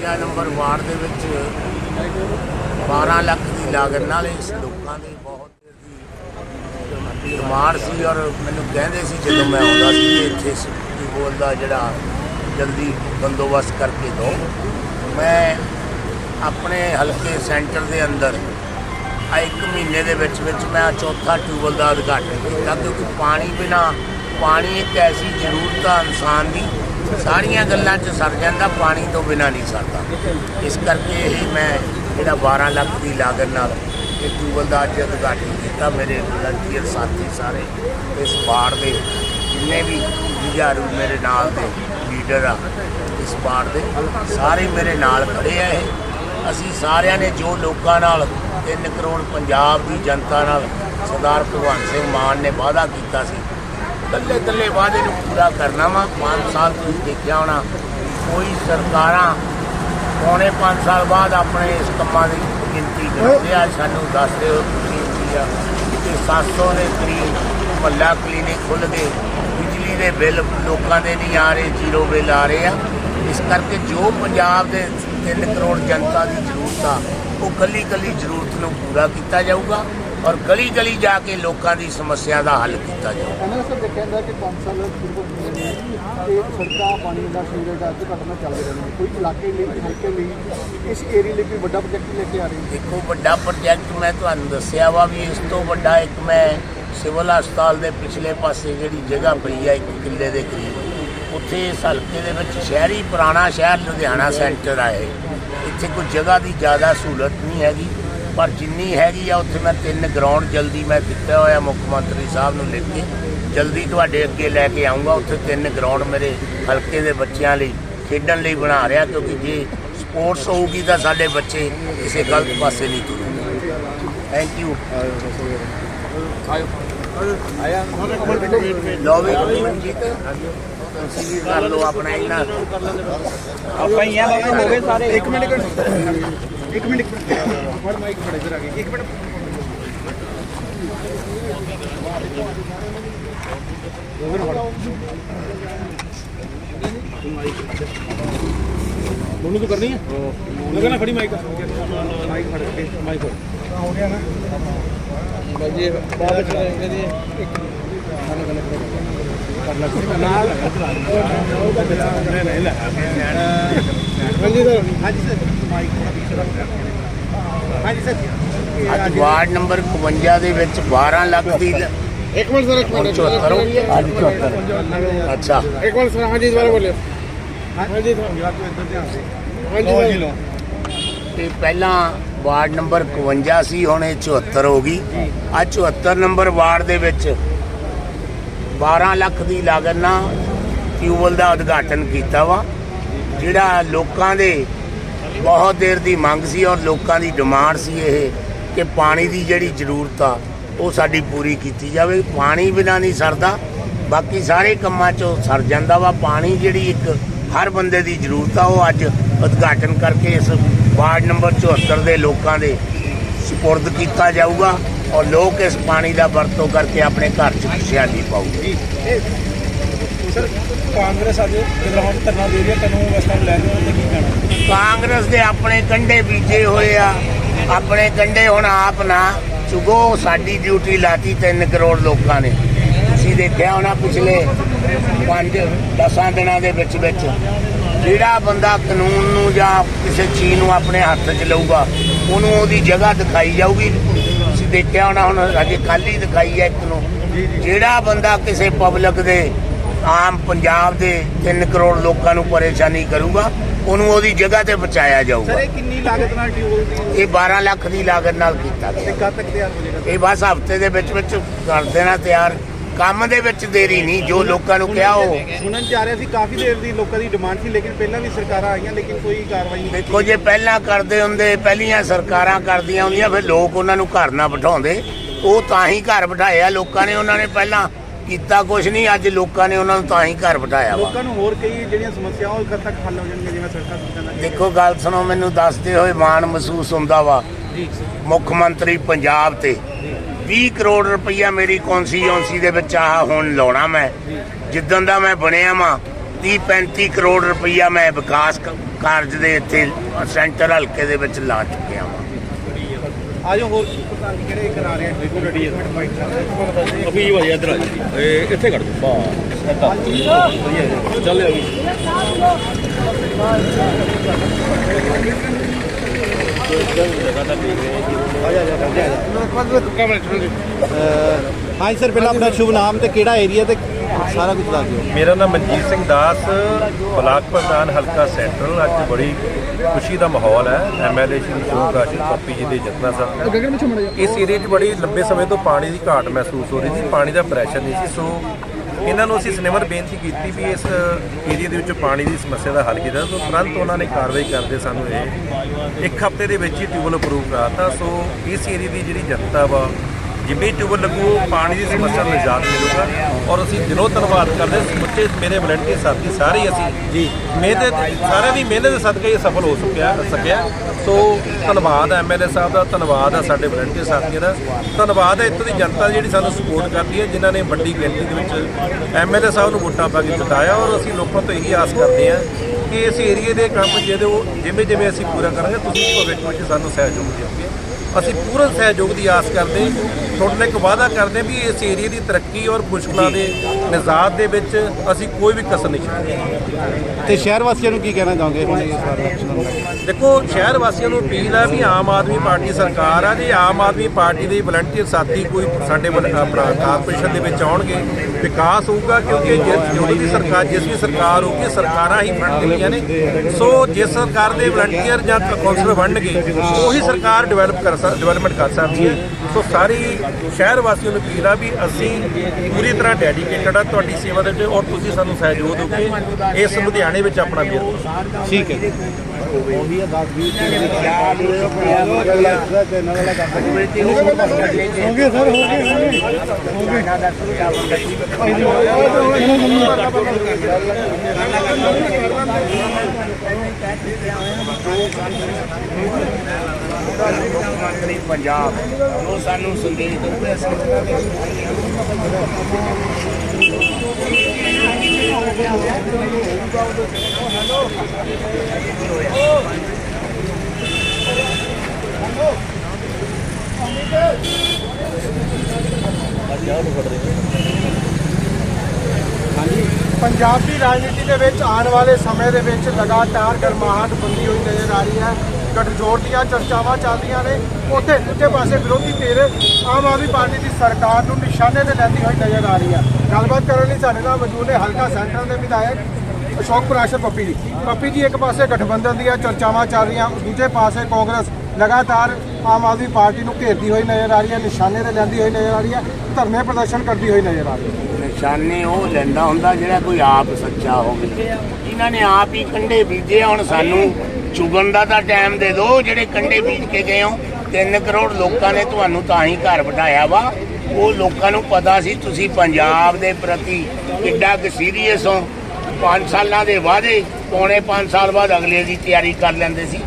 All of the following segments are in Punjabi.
52 ਨੰਬਰ ਵਾਰਡ ਦੇ ਵਿੱਚ 12 ਲੱਖ ਦੀ ਲਾਗਤ ਨਾਲ ਇਸ ਲੋਕਾਂ ਦੀ ਬਹੁਤ ਦੀ ਡਿਮਾਂਡ ਸੀ ਔਰ ਮੈਨੂੰ ਕਹਿੰਦੇ ਸੀ ਜਦੋਂ ਮੈਂ ਆਉਂਦਾ ਸੀ ਕਿ ਇੱਥੇ ਟਿਊਬਵੈੱਲ ਦਾ ਜਿਹੜਾ ਜਲਦੀ ਬੰਦੋਬਸਤ ਕਰਕੇ ਦਿਓ। ਮੈਂ ਆਪਣੇ ਹਲਕੇ ਸੈਂਟਰ ਦੇ ਅੰਦਰ ਆ ਇੱਕ ਮਹੀਨੇ ਦੇ ਵਿੱਚ ਵਿੱਚ ਮੈਂ ਚੌਥਾ ਟਿਊਬਵੈੱਲ ਦਾ ਉਦਘਾਟਨ ਕੀਤਾ ਕਿਉਂਕਿ ਪਾਣੀ ਬਿਨਾ ਪਾਣੀ ਇੱਕ ਐਸੀ ਜ਼ਰੂਰਤ ਆ ਇਨਸਾਨ ਦੀ ਸਾਰੀਆਂ ਗੱਲਾਂ 'ਚ ਸਰ ਜਾਂਦਾ, ਪਾਣੀ ਤੋਂ ਬਿਨਾ ਨਹੀਂ ਸਰਦਾ। ਇਸ ਕਰਕੇ ਹੀ ਮੈਂ ਜਿਹੜਾ 12 ਲੱਖ ਦੀ ਲਾਗਤ ਨਾਲ ਇਹ ਟਿਊਬਵੈੱਲ ਦਾ ਅੱਜ ਉਦਘਾਟਨ ਕੀਤਾ, ਮੇਰੇ ਵਲੰਟੀਅਰ ਸਾਥੀ ਸਾਰੇ ਇਸ ਬਾੜ ਦੇ, ਜਿੰਨੇ ਵੀ ਜੁਝਾਰੂ ਮੇਰੇ ਨਾਲ ਦੇ ਲੀਡਰ ਆ, ਇਸ ਬਾੜ ਦੇ, ਸਾਰੇ ਮੇਰੇ ਨਾਲ ਖੜੇ ਆ ਇਹ। ਅਸੀਂ ਸਾਰਿਆਂ ਨੇ ਜੋ ਲੋਕਾਂ ਨਾਲ 3 ਕਰੋੜ ਪੰਜਾਬ ਦੀ ਜਨਤਾ ਨਾਲ ਸਰਦਾਰ ਭਗਵੰਤ ਸਿੰਘ ਮਾਨ ਨੇ ਵਾਅਦਾ ਕੀਤਾ ਸੀ ਕੱਲੇ ਕੱਲੇ ਵਾਅਦੇ ਨੂੰ ਪੂਰਾ ਕਰਨਾ ਵਾ। 5 ਸਾਲ ਤੁਸੀਂ ਦੇਖਿਆ ਹੋਣਾ, ਕੋਈ ਸਰਕਾਰਾਂ ਪੌਣੇ 5 ਸਾਲ ਬਾਅਦ ਆਪਣੇ ਇਸ ਕੰਮਾਂ ਦੀ ਗਿਣਤੀ ਕਰਦੇ ਆ। ਸਾਨੂੰ ਦੱਸਦੇ ਹੋ ਤੁਸੀਂ ਕੀ ਆ ਕਿ 700 ਦੇ ਕਰੀਬ ਮਹੱਲਾ ਕਲੀਨਿਕ ਖੁੱਲ ਗਏ। ਬਿਜਲੀ ਦੇ ਬਿੱਲ ਲੋਕਾਂ ਦੇ ਨਹੀਂ ਆ ਰਹੇ, ਜ਼ੀਰੋ ਬਿੱਲ ਆ ਰਹੇ ਆ। ਇਸ ਕਰਕੇ ਜੋ ਪੰਜਾਬ ਦੇ 3 ਕਰੋੜ ਜਨਤਾ ਦੀ ਜ਼ਰੂਰਤ ਆ, ਉਹ ਕੱਲੀ ਕੱਲੀ ਜ਼ਰੂਰਤ ਨੂੰ ਪੂਰਾ ਕੀਤਾ ਜਾਊਗਾ। ਔਰ ਗਲੀ ਗਲੀ ਜਾ ਕੇ ਲੋਕਾਂ ਦੀ ਸਮੱਸਿਆ ਦਾ ਹੱਲ ਕੀਤਾ ਜਾਊਗਾ ਇਹਨਾਂ ਸਭ ਦੇਖਿਆ ਜਾਂਦਾ ਕਿ 5 ਸਾਲ ਪੂਰਵ ਹੁੰਦੇ ਨੇ ਤੇ ਸੜਕਾਂ ਪਾਣੀ ਦਾ ਸੀਵਰੇਜ ਅੱਜ ਘਟਨਾ ਚੱਲਦੇ ਰਹਿੰਦੇ ਨੇ ਕੋਈ ਇਲਾਕੇ ਲਈ ਹਲਕੇ ਲਈ ਇਸ ਏਰੀਆ ਲਈ ਕੋਈ ਵੱਡਾ ਪ੍ਰੋਜੈਕਟ ਲੈ ਕੇ ਆ ਰਹੇ ਦੇਖੋ ਵੱਡਾ ਪ੍ਰੋਜੈਕਟ ਮੈਂ ਤੁਹਾਨੂੰ ਦੱਸਿਆ ਵਾ ਵੀ ਇਸ ਤੋਂ ਵੱਡਾ ਇੱਕ ਮੈਂ ਸਿਵਲ ਹਸਪਤਾਲ ਦੇ ਪਿਛਲੇ ਪਾਸੇ ਜਿਹੜੀ ਜਗ੍ਹਾ ਪਈ ਆ ਇੱਕ ਕਿੱਲੇ ਦੇ ਕਰੀਬ। ਉੱਥੇ ਇਸ ਹਲਕੇ ਦੇ ਵਿੱਚ ਸ਼ਹਿਰੀ ਪੁਰਾਣਾ ਸ਼ਹਿਰ ਲੁਧਿਆਣਾ ਸੈਂਟਰ ਆ ਇਹ। ਇੱਥੇ ਕੋਈ ਜਗ੍ਹਾ ਦੀ ਜ਼ਿਆਦਾ ਸਹੂਲਤ ਨਹੀਂ ਹੈਗੀ। ਪਰ ਜਿੰਨੀ ਹੈਗੀ ਆ ਉੱਥੇ ਮੈਂ ਤਿੰਨ ਗਰਾਊਂਡ ਜਲਦੀ ਮੈਂ ਦਿੱਤਾ ਹੋਇਆ ਮੁੱਖ ਮੰਤਰੀ ਸਾਹਿਬ ਨੂੰ ਲਿਖ ਕੇ। ਜਲਦੀ ਤੁਹਾਡੇ ਅੱਗੇ ਲੈ ਕੇ ਆਉਂਗਾ ਉੱਥੇ ਤਿੰਨ ਗਰਾਊਂਡ ਮੇਰੇ ਹਲਕੇ ਦੇ ਬੱਚਿਆਂ ਲਈ ਖੇਡਣ ਲਈ ਬਣਾ ਰਿਹਾ ਕਿਉਂਕਿ ਜੇ ਸਪੋਰਟਸ ਹੋਊਗੀ ਤਾਂ ਸਾਡੇ ਬੱਚੇ ਕਿਸੇ ਗਲਤ ਪਾਸੇ ਨਹੀਂ ਤੁਰਨਗੇ। ਥੈਂਕ ਯੂ ਲੋ ਵੀ ਮਨਜੀਤ ਤੁਸੀਂ ਕਰ ਲਓ ਆਪਣਾ ਇਹਨਾਂ ਆਪਾਂ ਹੀ ਆ ਬਾਬੂ ਹੋ ਗਏ ਸਾਰੇ ਇੱਕ ਮਿੰਟ ਇੱਕ ਮਿੰਟ। ਫੜ ਮਾਈਕ ਫੜ, ਇਧਰ ਆ ਗਈ। ਇੱਕ ਮਿੰਟ। ਦੋਨੋਂ ਤੋਂ ਕਰਨੀ ਹੈ ਲਗਾ ਫੜੀ ਮਾਈਕ। ਮਾਈਕ ਫੜ ਕੇ ਮਾਈਕ ਹੋ ਗਿਆ ਨਾ ਬਾਜੀ ਬਾਬਾ ਚਲਾ ਇਹਦੀ ਨਾਲ ਨਹੀਂ ਨਹੀਂ ਲੈ ਹਾਂਜੀ ਅੱਜ ਵਾਰਡ ਨੰਬਰ 51 ਦੇ ਵਿੱਚ 12 ਲੱਖ ਦੀ ਇੱਕ ਮਿੰਟ ਸਰ ਇੱਕ ਹੁਣ 74 ਹੋ ਗਈ ਹੈ? ਹਾਂਜੀ 74 ਅੱਛਾ। ਇੱਕ ਮਿੰਟ ਸਰ ਹਾਂਜੀ ਦੁਬਾਰਾ ਬੋਲਿਓ। ਹਾਂਜੀ ਹਾਂਜੀ ਲੋ ਤੇ ਪਹਿਲਾਂ ਵਾਰਡ ਨੰਬਰ 51 ਸੀ ਹੁਣ ਇਹ 74 ਹੋ ਗਈ। ਆ 74 ਨੰਬਰ ਵਾਰਡ ਦੇ ਵਿੱਚ 12 ਲੱਖ ਦੀ ਲਾਗਤ ਨਾਲ ਟਿਊਬਵੈੱਲ ਦਾ ਉਦਘਾਟਨ ਕੀਤਾ ਵਾ, ਜਿਹੜਾ ਲੋਕਾਂ ਦੇ ਬਹੁਤ ਦੇਰ ਦੀ ਮੰਗ ਸੀ ਔਰ ਲੋਕਾਂ ਦੀ ਡਿਮਾਂਡ ਸੀ ਇਹ ਕਿ ਪਾਣੀ ਦੀ ਜਿਹੜੀ ਜ਼ਰੂਰਤ ਆ, ਉਹ ਸਾਡੀ ਪੂਰੀ ਕੀਤੀ ਜਾਵੇ। ਪਾਣੀ ਬਿਨਾਂ ਨਹੀਂ ਸਰਦਾ, ਬਾਕੀ ਸਾਰੇ ਕੰਮਾਂ 'ਚੋਂ ਸਰ ਜਾਂਦਾ ਵਾ। ਪਾਣੀ ਜਿਹੜੀ ਇੱਕ ਹਰ ਬੰਦੇ ਦੀ ਜ਼ਰੂਰਤ ਆ, ਉਹ ਅੱਜ ਉਦਘਾਟਨ ਕਰਕੇ ਇਸ ਵਾਰਡ ਨੰਬਰ 74 ਦੇ ਲੋਕਾਂ ਦੇ ਸਪੁਰਦ ਕੀਤਾ ਜਾਊਗਾ। ਔਰ ਲੋਕ ਇਸ ਪਾਣੀ ਦਾ ਵਰਤੋਂ ਕਰਕੇ ਆਪਣੇ ਘਰ 'ਚ ਖੁਸ਼ਹਾਲੀ ਪਾਉਗੇ ਸਰ ਕਾਂਗਰਸ ਅੱਜ ਗਰਾਊਂਡ ਧਰਨਾ ਦੇ ਰਹੀ ਹੈ ਤੈਨੂੰ ਇਸ ਟਾਈਮ ਲੈ ਕੇ ਉਹਨੇ ਕੀ ਕਹਿਣਾ? ਕਾਂਗਰਸ ਦੇ ਆਪਣੇ ਕੰਡੇ ਬੀਜੇ ਹੋਏ ਆ। ਆਪਣੇ ਕੰਡੇ ਹੁਣ ਆਪ ਨਾ ਚੁਗੋ ਸਾਡੀ ਡਿਊਟੀ ਲਾਤੀ 3 ਕਰੋੜ ਲੋਕਾਂ ਨੇ। ਤੁਸੀਂ ਦੇਖਿਆ ਹੋਣਾ ਪਿਛਲੇ 5 10 ਦਿਨਾਂ ਦੇ ਵਿੱਚ ਵਿੱਚ ਜਿਹੜਾ ਬੰਦਾ ਕਾਨੂੰਨ ਨੂੰ ਜਾਂ ਕਿਸੇ ਚੀਜ਼ ਨੂੰ ਆਪਣੇ ਹੱਥ 'ਚ ਲਊਗਾ ਉਹਨੂੰ ਉਹਦੀ ਜਗ੍ਹਾ ਦਿਖਾਈ ਜਾਊਗੀ। ਦੇਖਿਆ ਹੋਣਾ ਹੁਣ ਅਜੇ ਕੱਲ ਹੀ ਦਿਖਾਈ ਹੈ ਇੱਕ ਨੂੰ। ਜਿਹੜਾ ਬੰਦਾ ਕਿਸੇ ਪਬਲਿਕ ਦੇ ਆਮ ਪੰਜਾਬ ਦੇ 3 ਕਰੋੜ ਲੋਕਾਂ ਨੂੰ ਪਰੇਸ਼ਾਨੀ ਕਰੂਗਾ ਉਹਨੂੰ ਉਹਦੀ ਜਗ੍ਹਾ ਤੇ ਬਚਾਇਆ ਜਾਊਗਾ। ਸਰ ਇਹ ਕਿੰਨੀ ਲਾਗਤ ਨਾਲ ਟਿਊਬ ਦੀ ਇਹ 12 ਲੱਖ ਦੀ ਲਾਗਤ ਨਾਲ ਕੀਤਾ ਗਿਆ। ਕਦ ਤੱਕ ਤਿਆਰ ਹੋ ਜਾਏਗਾ? ਇਹ ਬਸ ਹਫ਼ਤੇ ਦੇ ਵਿੱਚ ਵਿੱਚ ਕਰ ਦੇਣਾ ਤਿਆਰ। ਕੰਮ ਦੇ ਵਿੱਚ ਦੇਰੀ ਨਹੀਂ ਜੋ ਲੋਕਾਂ ਨੂੰ ਕਿਹਾ ਉਹ। ਸੁਣਨ ਚ ਆ ਰਿਹਾ ਸੀ ਕਾਫੀ ਦੇਰ ਦੀ ਲੋਕਾਂ ਦੀ ਡਿਮਾਂਡ ਸੀ ਲੇਕਿਨ ਪਹਿਲਾਂ ਵੀ ਸਰਕਾਰਾਂ ਆਈਆਂ ਲੇਕਿਨ ਕੋਈ ਕਾਰਵਾਈ ਨਹੀਂ ਦੇਖੋ ਜੇ ਪਹਿਲਾਂ ਕਰਦੇ ਹੁੰਦੇ ਪਹਿਲੀਆਂ ਸਰਕਾਰਾਂ ਕਰਦੀਆਂ ਹੁੰਦੀਆਂ ਫਿਰ ਲੋਕ ਉਹਨਾਂ ਨੂੰ ਘਰ ਨਾ ਬਿਠਾਉਂਦੇ। ਉਹ ਤਾਂ ਹੀ ਘਰ ਬਿਠਾਏ ਆ ਲੋਕਾਂ ਨੇ ਉਹਨਾਂ ਨੇ ਪਹਿਲਾਂ ਕੀਤਾ ਕੁਝ ਨਹੀਂ ਅੱਜ ਲੋਕਾਂ ਨੇ ਉਹਨਾਂ ਨੂੰ ਤਾਂ ਹੀ ਘਰ ਬਿਠਾਇਆ ਵਾ। ਲੋਕਾਂ ਨੂੰ ਹੋਰ ਕਈ ਜਿਹੜੀਆਂ ਸਮੱਸਿਆਵਾਂ ਉਹ ਕਦ ਤੱਕ ਹੱਲ ਹੋ ਜਾਣਗੀਆਂ ਜਿਵੇਂ ਸਰਕਾਰ ਸੁਣਨਾ ਦੇਖੋ ਗੱਲ ਸੁਣੋ ਮੈਨੂੰ ਦੱਸਦੇ ਹੋਏ ਮਾਣ ਮਹਿਸੂਸ ਹੁੰਦਾ ਵਾ। ਮੁੱਖ ਮੰਤਰੀ ਪੰਜਾਬ ਤੇ। 20 ਕਰੋੜ ਰੁਪਈਆ ਮੇਰੀ ਕੌਂਸਟੀਚੁਐਂਸੀ ਦੇ ਵਿੱਚ ਆਹ ਹੁਣ ਲਾਉਣਾ ਮੈਂ। ਜਿੱਦਣ ਦਾ ਮੈਂ ਬਣਿਆ ਵਾਂ 30 35 ਕਰੋੜ ਰੁਪਈਆ ਮੈਂ ਵਿਕਾਸ ਕਾਰਜ ਦੇ ਇੱਥੇ ਸੈਂਟਰ ਹਲਕੇ ਦੇ ਵਿੱਚ ਲਾ ਚੁੱਕਿਆ ਹਾਂ ਆਜੋ ਹੋਰ ਕਿਹੜੇ ਕਰਾ ਰਹੇ। ਆ। ਦੇਖੋ ਗੱਡੀ ਅਭੀ ਭਾਈ ਇੱਧਰ ਆ ਜੀ। ਇਹ ਇੱਥੇ ਕੱਢ ਦੋ ਬਸ ਚੱਲ ਅਭੀ ਹਾਂਜੀ ਸਰ ਪਹਿਲਾਂ ਆਪਣਾ ਸ਼ੁਭ ਨਾਮ ਤੇ ਕਿਹੜਾ ਏਰੀਆ ਤੇ ਸਾਰਾ ਕੁਝ ਦੱਸ ਦਿਓ। ਮੇਰਾ ਨਾਮ ਮਨਜੀਤ ਸਿੰਘ ਦਾਸ ਬਲਾਕ ਪ੍ਰਧਾਨ ਹਲਕਾ ਸੈਂਟਰਲ। ਅੱਜ ਬੜੀ ਖੁਸ਼ੀ ਦਾ ਮਾਹੌਲ ਹੈ। ਐਮਐਲਏ ਸ਼੍ਰੀ ਰਾਸ਼ੀ ਪੱਪੀ ਜੀ ਦੇ ਜਤਨਾ ਸਾਹਿਬ ਇਸ ਏਰੀਏ 'ਚ ਬੜੀ ਲੰਬੇ ਸਮੇਂ ਤੋਂ ਪਾਣੀ ਦੀ ਘਾਟ ਮਹਿਸੂਸ ਹੋ ਰਹੀ ਸੀ ਪਾਣੀ ਦਾ ਪ੍ਰੈਸ਼ਰ ਨਹੀਂ ਸੀ। ਸੋ ਇਹਨਾਂ ਨੂੰ ਅਸੀਂ ਸਿਨੇਮਰ ਬੇਨਤੀ ਕੀਤੀ ਵੀ ਇਸ ਏਰੀਏ ਦੇ ਵਿੱਚ ਪਾਣੀ ਦੀ ਸਮੱਸਿਆ ਦਾ ਹੱਲ ਕੀਤਾ। ਸੋ ਤੁਰੰਤ ਉਹਨਾਂ ਨੇ ਕਾਰਵਾਈ ਕਰਦੇ ਸਾਨੂੰ ਇਹ ਇੱਕ ਹਫ਼ਤੇ ਦੇ ਵਿੱਚ ਹੀ ਟਿਊਬਲ ਅਪਰੂਵ ਕਰਾਤਾ। ਸੋ ਇਸ ਏਰੀਏ ਦੀ ਜਿਹੜੀ ਜਨਤਾ ਵਾ ਜਿੰਨੀ ਟਿਊਬਲ ਲੱਗੂ ਪਾਣੀ ਦੀ ਸਮੱਸਿਆ ਨੂੰ ਨਿਜਾਤ ਮਿਲੂਗਾ। ਔਰ ਅਸੀਂ ਦਿਲੋਂ ਧੰਨਵਾਦ ਕਰਦੇ ਸਮੁੱਚੇ ਮੇਰੇ ਵਲੰਟੀਅਰ ਸਾਥੀ ਸਾਰੇ ਅਸੀਂ ਜੀ। ਮਿਹਨਤ ਸਾਰਿਆਂ ਦੀ ਮਿਹਨਤ ਦੇ ਸਦਕਾ ਇਹ ਸਫਲ ਹੋ ਚੁੱਕਿਆ ਸਕਿਆ। ਸੋ ਧੰਨਵਾਦ ਐਮਐਲਏ ਸਾਹਿਬ ਦਾ, ਧੰਨਵਾਦ ਹੈ ਸਾਡੇ ਵਲੰਟੀਅਰ ਸਾਥੀਆਂ ਦਾ। ਧੰਨਵਾਦ ਹੈ ਇੱਥੋਂ ਦੀ ਜਨਤਾ ਜਿਹੜੀ ਸਾਨੂੰ ਸਪੋਰਟ ਕਰਦੀ ਹੈ, ਜਿਨ੍ਹਾਂ ਨੇ ਵੱਡੀ ਗਿਣਤੀ ਦੇ ਵਿੱਚ ਐਮਐਲਏ ਸਾਹਿਬ ਨੂੰ ਵੋਟਾਂ ਪਾ ਕੇ ਜਿਤਾਇਆ। ਔਰ ਅਸੀਂ ਲੋਕਾਂ ਤੋਂ ਇਹੀ ਆਸ ਕਰਦੇ ਹਾਂ ਕਿ ਇਸ ਏਰੀਏ ਦੇ ਕੰਮ ਜਿਹਦੇ ਉਹ ਜਿਵੇਂ ਜਿਵੇਂ ਅਸੀਂ ਪੂਰਾ ਕਰਾਂਗੇ, ਤੁਸੀਂ ਭਵਿੱਖ ਵਿੱਚ ਸਾਨੂੰ ਸਹਿਯੋਗ ਦਿਓਗੇ। ਅਸੀਂ ਪੂਰਨ ਸਹਿਯੋਗ ਦੀ ਆਸ ਕਰਦੇ ਤੁਹਾਡੇ ਨਾਲ ਇੱਕ ਵਾਅਦਾ ਕਰਦੇ ਵੀ ਇਸ ਏਰੀਏ ਦੀ ਤਰੱਕੀ ਔਰ ਮੁਸ਼ਕਲਾਂ ਦੇ ਨਿਜ਼ਾਤ ਦੇ ਵਿੱਚ ਅਸੀਂ ਕੋਈ ਵੀ ਕਸਰ ਨਹੀਂ ਛੱਡਾਂਗੇ ਤੇ ਸ਼ਹਿਰ ਵਾਸੀਆਂ ਨੂੰ ਕੀ ਕਹਿਣਾ ਚਾਹੋਗੇ ਹੁਣ ਇਸ ਕੇ? ਦੇਖੋ ਸ਼ਹਿਰ ਵਾਸੀਆਂ ਨੂੰ ਅਪੀਲ ਹੈ ਵੀ ਆਮ ਆਦਮੀ ਪਾਰਟੀ ਸਰਕਾਰ ਆ ਜੇ ਆਮ ਆਦਮੀ ਪਾਰਟੀ ਦੇ ਵਲੰਟੀਅਰ ਸਾਥੀ ਕੋਈ ਸਾਡੇ ਵੱਲ- ਆਪਣਾ ਕਾਰਪੋਰੇਸ਼ਨ ਦੇ ਵਿੱਚ ਆਉਣਗੇ ਵਿਕਾਸ ਹੋਊਗਾ ਕਿਉਂਕਿ ਜਿਸ ਜੋ ਵੀ ਸਰਕਾਰ ਜਿਸ ਵੀ ਸਰਕਾਰ ਹੋਊਗੀ, ਸਰਕਾਰਾਂ ਹੀ ਫੰਡ ਦਿੰਦੀਆਂ ਨੇ। ਸੋ ਜਿਸ ਸਰਕਾਰ ਦੇ ਵਲੰਟੀਅਰ ਜਾਂ ਕੌਂਸਲਰ ਬਣਨਗੇ, ਉਹੀ ਸਰਕਾਰ ਡਿਵੈਲਪ ਕਰ ਸਕ ਡਿਵੈਲਪਮੈਂਟ ਕਰ ਸਕਦੀ ਹੈ। ਸੋ ਸਾਰੀ ਸ਼ਹਿਰ ਵਾਸੀਆਂ ਨੂੰ ਅਪੀਲ ਆ ਵੀ ਅਸੀਂ ਪੂਰੀ ਤਰ੍ਹਾਂ ਡੈਡੀਕੇਟਡ ਆ ਤੁਹਾਡੀ ਸੇਵਾ ਦੇ ਉੱਤੇ ਔਰ ਤੁਸੀਂ ਸਾਨੂੰ ਸਹਿਯੋਗ ਦਿਓਗੇ। ਇਸ ਲੁਧਿਆਣੇ ਵਿੱਚ ਆਪਣਾ ਵੀਰ ਠੀਕ ਹੈ ਉਹੀ ਆ 10 20 ਹੋ ਗਏ ਸਰ ਹੋ ਗਏ ਹੋ ਗਏ ਮੰਤਰੀ ਪੰਜਾਬ ਉਹ ਸਾਨੂੰ ਸੰਦੇਸ਼ ਦਿੰਦੇ ਅਸੀਂ ਪੰਜਾਬ ਦੀ ਰਾਜਨੀਤੀ ਦੇ ਵਿੱਚ ਆਉਣ ਵਾਲੇ ਸਮੇਂ ਦੇ ਵਿੱਚ ਲਗਾਤਾਰ ਗਰਮਾਹਟ ਬੰਦੀ ਹੋਈ ਨਜ਼ਰ ਆ ਰਹੀ ਹੈ। ਗਠਜੋੜ ਦੀਆਂ ਚਰਚਾਵਾਂ ਚੱਲਦੀਆਂ ਨੇ। ਉੱਥੇ ਦੂਜੇ ਪਾਸੇ ਵਿਰੋਧੀ ਧਿਰ ਆਮ ਆਦਮੀ ਪਾਰਟੀ ਦੀ ਸਰਕਾਰ ਨੂੰ ਨਿਸ਼ਾਨੇ ਤੇ ਲੈਂਦੀ ਹੋਈ ਨਜ਼ਰ ਆ ਰਹੀ ਹੈ ਗੱਲਬਾਤ ਕਰਨ ਲਈ ਸਾਡੇ ਨਾਲ ਮੌਜੂਦ ਨੇ ਹਲਕਾ ਸੈਂਟਰ ਦੇ ਵਿਧਾਇਕ ਅਸ਼ੋਕ ਪ੍ਰਾਸ਼ਰ ਪੱਪੀ ਜੀ। ਪੱਪੀ ਜੀ, ਇੱਕ ਪਾਸੇ ਗਠਬੰਧਨ ਦੀਆਂ ਚਰਚਾਵਾਂ ਚੱਲ ਰਹੀਆਂ, ਦੂਜੇ ਪਾਸੇ ਕਾਂਗਰਸ ਲਗਾਤਾਰ ਆਮ ਆਦਮੀ ਪਾਰਟੀ ਨੂੰ ਘੇਰਦੀ ਹੋਈ ਨਜ਼ਰ ਆ ਰਹੀ ਹੈ, ਨਿਸ਼ਾਨੇ ਤੇ ਲੈਂਦੀ ਹੋਈ ਨਜ਼ਰ ਆ ਰਹੀ ਹੈ, ਧਰਨੇ ਪ੍ਰਦਰਸ਼ਨ ਕਰਦੀ ਹੋਈ ਨਜ਼ਰ ਆ ਰਹੀ ਹੈ। ਨਿਸ਼ਾਨੇ ਉਹ ਲੈਂਦਾ ਹੁੰਦਾ ਜਿਹੜਾ ਕੋਈ ਆਪ ਸੱਚਾ ਹੋਵੇ। ਇਹਨਾਂ ਨੇ ਆਪ ਹੀ ਕੰਡੇ ਬੀਜੇ ਹੁਣ ਸਾਨੂੰ ਚੁਗਣ ਦਾ ਤਾਂ ਟਾਈਮ ਦੇ ਦਿਓ, ਜਿਹੜੇ ਕੰਡੇ ਬੀਜ ਕੇ ਗਏ ਹੋ 3 ਕਰੋੜ ਲੋਕਾਂ ਨੇ ਤੁਹਾਨੂੰ ਤਾਂ ਹੀ ਘਰ ਬਿਠਾਇਆ ਵਾ। ਉਹ ਲੋਕਾਂ ਨੂੰ ਪਤਾ ਸੀ ਤੁਸੀਂ ਪੰਜਾਬ ਦੇ ਪ੍ਰਤੀ ਕਿੱਡਾ ਕੁ ਸੀਰੀਅਸ ਹੋ। 5 ਸਾਲਾਂ ਦੇ ਵਾਅਦੇ, ਪੌਣੇ 5 ਸਾਲ ਬਾਅਦ ਅਗਲੇ ਦੀ ਤਿਆਰੀ ਕਰ ਲੈਂਦੇ ਸੀ।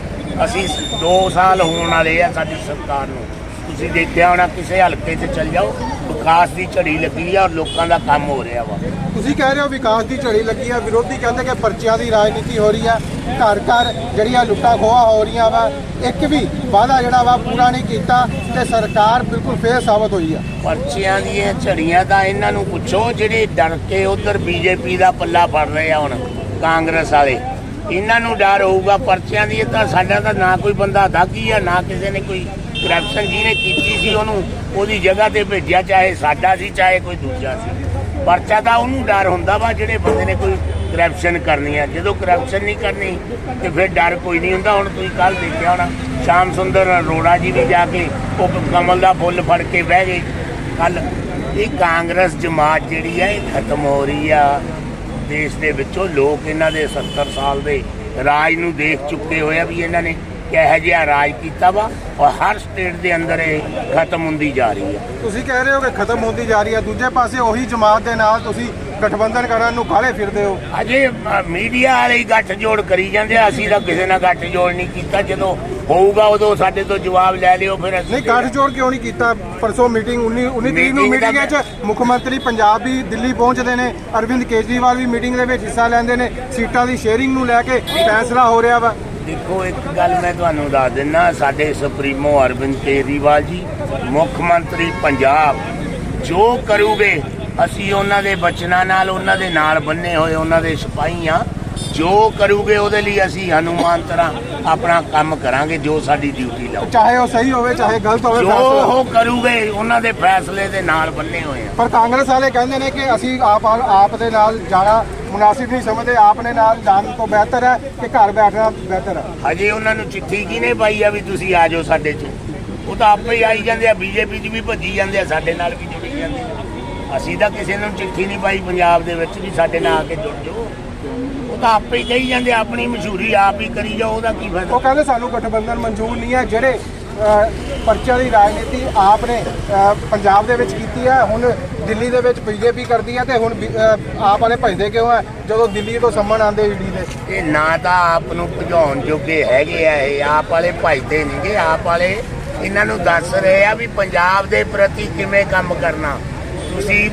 ਅਸੀਂ 2 ਸਾਲ ਹੋਣ ਵਾਲੇ ਆ ਸਾਡੀ ਸਰਕਾਰ ਨੂੰ। ਤੁਸੀਂ ਦੇਖਿਆ ਹੋਣਾ, ਕਿਸੇ ਹਲਕੇ 'ਚ ਚੱਲ ਜਾਓ। ਵਿਕਾਸ ਦੀ ਝੜੀ ਲੱਗੀ ਆ ਔਰ ਲੋਕਾਂ ਦਾ ਕੰਮ ਹੋ ਰਿਹਾ ਵਾ। ਤੁਸੀਂ ਕਹਿ ਰਹੇ ਹੋ ਵਿਕਾਸ ਦੀ ਝੜੀ ਲੱਗੀ ਆ ਵਿਰੋਧੀ ਕਹਿੰਦੇ ਕਿ ਪਰਚਿਆਂ ਦੀ ਰਾਜਨੀਤੀ ਹੋ ਰਹੀ ਆ ਘਰ ਘਰ ਜਿਹੜੀਆਂ ਲੁੱਟਾਂ ਖੋਹਾਂ ਹੋ ਰਹੀਆਂ ਵਾ ਇੱਕ ਵੀ ਵਾਅਦਾ ਜਿਹੜਾ ਵਾ ਪੂਰਾ ਨਹੀਂ ਕੀਤਾ ਤੇ ਸਰਕਾਰ ਬਿਲਕੁਲ ਫੇਰ ਸਾਬਤ ਹੋਈ ਆ। ਪਰਚੀਆਂ ਦੀਆਂ ਝੜੀਆਂ ਤਾਂ ਇਹਨਾਂ ਨੂੰ ਪੁੱਛੋ ਜਿਹੜੇ ਡਰ ਕੇ ਉਧਰ ਬੀਜੇਪੀ ਦਾ ਪੱਲਾ ਫੜ ਰਹੇ ਆ ਹੁਣ ਕਾਂਗਰਸ ਵਾਲੇ। ਇਹਨਾਂ ਨੂੰ ਡਰ ਹੋਊਗਾ ਪਰਚੀਆਂ ਦੀ ਤਾਂ ਸਾਡਾ ਤਾਂ ਨਾ ਕੋਈ ਬੰਦਾ ਦਾਗੀ ਆ ਨਾ ਕਿਸੇ ਨੇ ਕੋਈ ਕਰਪਸ਼ਨ ਜਿਹਨੇ ਕੀਤੀ ਸੀ ਉਹਨੂੰ, ਉਹਦੀ ਜਗ੍ਹਾ ਤੇ ਭੇਜਿਆ, ਚਾਹੇ ਸਾਡਾ ਸੀ, ਚਾਹੇ ਕੋਈ ਦੂਜਾ ਸੀ। ਪਰਚਾ ਤਾਂ ਉਹਨੂੰ ਡਰ ਹੁੰਦਾ ਵਾ, ਜਿਹੜੇ ਬੰਦੇ ਨੇ ਕੋਈ ਕਰਪਸ਼ਨ ਕਰਨੀ ਆ। ਜਦੋਂ ਕਰਪਸ਼ਨ ਨਹੀਂ ਕਰਨੀ, ਤੇ ਫਿਰ ਡਰ ਕੋਈ ਨਹੀਂ ਹੁੰਦਾ। ਹੁਣ ਤੁਸੀਂ ਕੱਲ ਦੇਖਿਆ ਹੋਣਾ, ਸ਼ਾਮ ਸੁੰਦਰ ਅਰੋੜਾ ਜੀ ਵੀ ਜਾ ਕੇ ਉਹ ਕਮਲ ਦਾ ਫੁੱਲ ਫੜ ਕੇ ਬਹਿ ਗਏ। ਕੱਲ ਇਹ ਕਾਂਗਰਸ ਜਮਾਤ ਜਿਹੜੀ ਆ, ਇਹ ਖਤਮ ਹੋ ਰਹੀ ਆ। ਦੇਸ਼ ਦੇ ਵਿੱਚੋਂ ਲੋਕ ਇਹਨਾਂ ਦੇ 70 ਸਾਲ ਦੇ ਰਾਜ ਨੂੰ ਦੇਖ ਚੁੱਕੇ ਹੋਏ ਆ ਵੀ ਇਹਨਾਂ ਨੇ ਕਿਹੋ ਜਿਹਾ ਰਾਜ ਕੀਤਾ ਵਾ ਔਰ ਹਰ ਸਟੇਟ ਦੇ ਅੰਦਰ ਇਹ ਖਤਮ ਹੁੰਦੀ ਜਾ ਰਹੀ ਆ ਤੁਸੀਂ ਕਹਿ ਰਹੇ ਹੋ ਕਿ ਖਤਮ ਹੁੰਦੀ ਜਾ ਰਹੀ ਆ ਦੂਜੇ ਪਾਸੇ ਉਹੀ ਜਮਾਤ ਦੇ ਨਾਲ ਤੁਸੀਂ ਗਠਬੰਧਨ ਕਰਨ ਨੂੰ ਕਾਹਲੇ ਫਿਰਦੇ ਹੋ? ਅਜੇ ਮੀਡੀਆ ਵਾਲੇ ਹੀ ਗੱਠ ਜੋੜ ਕਰੀ ਜਾਂਦੇ ਆ, ਅਸੀਂ ਤਾਂ ਕਿਸੇ ਨਾਲ ਗੱਠ ਜੋੜ ਨਹੀਂ ਕੀਤਾ। ਜਦੋਂ ਹੋਊਗਾ ਉਦੋਂ ਸਾਡੇ ਤੋਂ ਜਵਾਬ ਲੈ ਲਿਓ ਫਿਰ ਅਸੀਂ ਨਹੀਂ ਗੱਠਜੋੜ ਕਿਉਂ ਨਹੀਂ ਕੀਤਾ? ਪਰਸੋਂ ਮੀਟਿੰਗ 19 19 ਤਰੀਕ ਨੂੰ ਮੀਟਿੰਗ 'ਚ ਮੁੱਖ ਮੰਤਰੀ ਪੰਜਾਬ ਵੀ ਦਿੱਲੀ ਪਹੁੰਚਦੇ ਨੇ ਅਰਵਿੰਦ ਕੇਜਰੀਵਾਲ ਵੀ ਮੀਟਿੰਗ ਦੇ ਵਿੱਚ ਹਿੱਸਾ ਲੈਂਦੇ ਨੇ ਸੀਟਾਂ ਦੀ ਸ਼ੇਅਰਿੰਗ ਨੂੰ ਲੈ ਕੇ ਫੈਸਲਾ ਹੋ ਰਿਹਾ ਵਾ। ਦੇਖੋ ਇੱਕ ਗੱਲ ਮੈਂ ਤੁਹਾਨੂੰ ਦੱਸ ਦਿੰਨਾ ਸਾਡੇ ਸੁਪਰੀਮੋ ਅਰਵਿੰਦ ਕੇਜਰੀਵਾਲ ਜੀ ਮੁੱਖ ਮੰਤਰੀ ਪੰਜਾਬ ਜੋ ਕਰੂਗੇ ਅਸੀਂ ਉਹਨਾਂ ਦੇ ਬਚਨਾਂ ਨਾਲ ਉਹਨਾਂ ਦੇ ਨਾਲ ਬੰਨੇ ਹੋਏ ਉਹਨਾਂ ਦੇ ਸਿਪਾਹੀ ਆ ਜੋ ਕਰੂਗੇ ਉਹਦੇ ਲਈ ਅਸੀਂ ਹਨੂਮਾਨ ਤਰ੍ਹਾਂ ਆਪਣਾ ਕੰਮ ਕਰਾਂਗੇ ਜੋ ਸਾਡੀ ਡਿਊਟੀ ਲਾਓ। ਚਾਹੇ ਉਹ ਸਹੀ ਹੋਵੇ ਚਾਹੇ ਗਲਤ ਹੋਵੇ ਜੋ ਉਹ ਕਰੂਗੇ ਉਹਨਾਂ ਦੇ ਫੈਸਲੇ ਦੇ ਨਾਲ ਬੰਨੇ ਹੋਏ ਆ ਪਰ ਕਾਂਗਰਸ ਵਾਲੇ ਕਹਿੰਦੇ ਨੇ ਕਿ ਅਸੀਂ ਆਪ ਆਪ ਦੇ ਨਾਲ ਜਾਣਾ ਮੁਨਾਸਿਬ ਨਹੀਂ ਸਮਝਦੇ ਆਪ ਨੇ ਨਾਲ ਜਾਣ ਤੋਂ ਬਿਹਤਰ ਹੈ ਕਿ ਘਰ ਬੈਠਣਾ ਬਿਹਤਰ ਹੈ। ਹਜੇ ਉਹਨਾਂ ਨੂੰ ਚਿੱਠੀ ਕਿਹਨੇ ਪਾਈ ਆ ਵੀ ਤੁਸੀਂ ਆ ਜਾਓ ਸਾਡੇ 'ਚ? ਉਹ ਤਾਂ ਆਪੇ ਹੀ ਆਈ ਜਾਂਦੇ ਆ ਬੀਜੇਪੀ 'ਚ ਵੀ ਭੱਜੀ ਜਾਂਦੇ ਆ ਸਾਡੇ ਨਾਲ ਵੀ ਜੁੜੀ ਜਾਂਦੇ ਆ। ਅਸੀਂ ਤਾਂ ਕਿਸੇ ਨੂੰ ਚਿੱਠੀ ਨਹੀਂ ਪਾਈ ਪੰਜਾਬ ਦੇ ਵਿੱਚ ਵੀ ਸਾਡੇ ਨਾਲ ਆ ਕੇ ਜੁੜ ਜਾਓ। ਉਹ ਤਾਂ ਆਪੇ ਹੀ ਕਹੀ ਜਾਂਦੇ ਆ, ਆਪਣੀ ਮਸ਼ਹੂਰੀ ਆਪ ਹੀ ਕਰੀ ਜਾਓ ਉਹਦਾ ਕੀ ਫਾਇਦਾ? ਉਹ ਕਹਿੰਦੇ ਸਾਨੂੰ ਗਠਬੰਧਨ ਮਨਜ਼ੂਰ ਨਹੀਂ ਹੈ ਜਿਹੜੇ ਅ, ਪਰਚਿਆਂ ਦੀ ਰਾਜਨੀਤੀ ਆਪ ਨੇ ਪੰਜਾਬ ਦੇ ਵਿੱਚ ਕੀਤੀ ਹੈ ਹੁਣ ਦਿੱਲੀ ਦੇ ਵਿੱਚ ਬੀਜੇਪੀ ਕਰਦੀ ਹੈ ਤੇ ਹੁਣ ਆਪ ਵਾਲੇ ਭਜਦੇ ਕਿਉਂ ਹੈ ਜਦੋਂ ਦਿੱਲੀ ਤੋਂ ਸੰਮਣ ਆਉਂਦੇ ਈਡੀ ਦੇ? ਇਹ ਨਾ ਤਾਂ ਆਪ ਨੂੰ ਭਜਾਉਣ ਜੋਗੇ ਹੈਗੇ ਆ ਇਹ ਆਪ ਵਾਲੇ ਭਜਦੇ ਨਹੀਂਗੇ ਆਪ ਵਾਲੇ ਇਹਨਾਂ ਨੂੰ ਦੱਸ ਰਹੇ ਆ ਵੀ ਪੰਜਾਬ ਦੇ ਪ੍ਰਤੀ ਕਿਵੇਂ ਕੰਮ ਕਰਨਾ। ਤੁਸੀਂ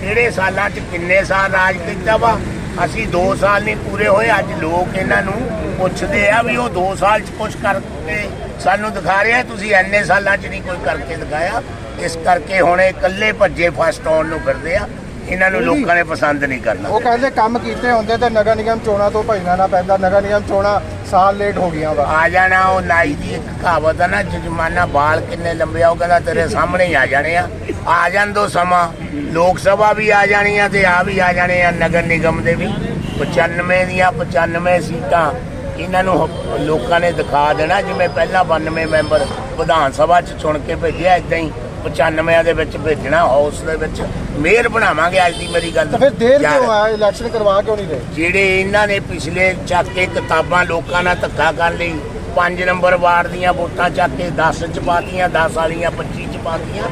ਕਿਹੜੇ ਸਾਲਾਂ 'ਚ ਕਿੰਨੇ ਸਾਲ ਰਾਜ ਕੀਤਾ ਵਾ? ਅਸੀਂ 2 ਸਾਲ ਨਹੀਂ ਪੂਰੇ ਹੋਏ ਅੱਜ ਲੋਕ ਇਹਨਾਂ ਨੂੰ ਪੁੱਛਦੇ ਆ ਵੀ ਉਹ 2 ਸਾਲ 'ਚ ਕੁਝ ਕਰਕੇ ਸਾਨੂੰ ਦਿਖਾ ਰਿਹਾ ਤੁਸੀਂ ਐਨੇ ਸਾਲਾਂ 'ਚ ਨਹੀਂ ਕੋਈ ਕਰਕੇ ਦਿਖਾਇਆ। ਇਸ ਕਰਕੇ ਹੁਣ ਇਹ ਇਕੱਲੇ ਭੱਜੇ ਫਸਟ ਆਉਣ ਨੂੰ ਫਿਰਦੇ ਆ। ਇਹਨਾਂ ਨੂੰ ਲੋਕਾਂ ਨੇ ਪਸੰਦ ਨਹੀਂ ਕਰਨਾ। ਉਹ ਕਹਿੰਦੇ ਕੰਮ ਕੀਤੇ ਹੁੰਦੇ ਤੇ ਨਗਰ ਨਿਗਮ ਚੋਣਾਂ ਤੋਂ ਭਜਣਾ ਨਾ ਪੈਂਦਾ। ਨਗਰ ਨਿਗਮ ਚੋਣਾਂ ਸਾਲ ਲੇਟ ਹੋ ਗਈਆਂ ਵਾ। ਆ ਜਾਣਾ ਉਹ ਨਾਈ ਦੀ ਇੱਕ ਕਹਾਵਤ ਆ ਨਾ ਜਜਮਾਨਾ ਬਾਲ ਕਿੰਨੇ ਲੰਬੇ ਆ ਉਹ ਕਹਿੰਦਾ ਤੇਰੇ ਸਾਹਮਣੇ ਹੀ ਆ ਜਾਣੇ ਆ। ਆ ਜਾਣ ਦੋ ਸਮਾਂ। ਲੋਕ ਸਭਾ ਵੀ ਆ ਜਾਣੀ ਆ ਤੇ ਆ ਵੀ ਆ ਜਾਣੇ ਆ ਨਗਰ ਨਿਗਮ ਦੇ ਵੀ। 95 ਦੀਆਂ 95 ਸੀਟਾਂ। ਇਹਨਾਂ ਨੂੰ ਲੋਕਾਂ ਨੇ ਦਿਖਾ ਦੇਣਾ ਜਿਵੇਂ ਪਹਿਲਾਂ 92 ਮੈਂਬਰ ਵਿਧਾਨ ਸਭਾ ਚ ਚੁਣ ਕੇ ਭੇਜਿਆ ਇਦਾਂ ਹੀ 95 ਦੇ ਵਿੱਚ ਭੇਜਣਾ ਹਾਊਸ ਦੇ ਵਿੱਚ ਮੇਅਰ ਬਣਾਵਾਂਗੇ ਅੱਜ ਦੀ ਮੇਰੀ ਗੱਲ। ਤਾਂ ਫਿਰ ਦੇਰ ਕਿਉਂ ਆ? ਇਲੈਕਸ਼ਨ ਕਰਵਾ ਕਿਉਂ ਨਹੀਂ ਰਹੇ? ਜਿਹੜੇ ਇਹਨਾਂ ਨੇ ਪਿਛਲੇ ਚੱਕ ਕੇ ਕਿਤਾਬਾਂ ਲੋਕਾਂ ਨਾਲ ਧੱਕਾ ਕਰਨ ਲਈ 5 ਨੰਬਰ ਵਾਰਡ ਦੀਆਂ ਵੋਟਾਂ ਚੱਕ ਕੇ 10 ਚ ਪਾਤੀਆਂ 10 ਵਾਲੀਆਂ 25 ਚ ਪਾਤੀਆਂ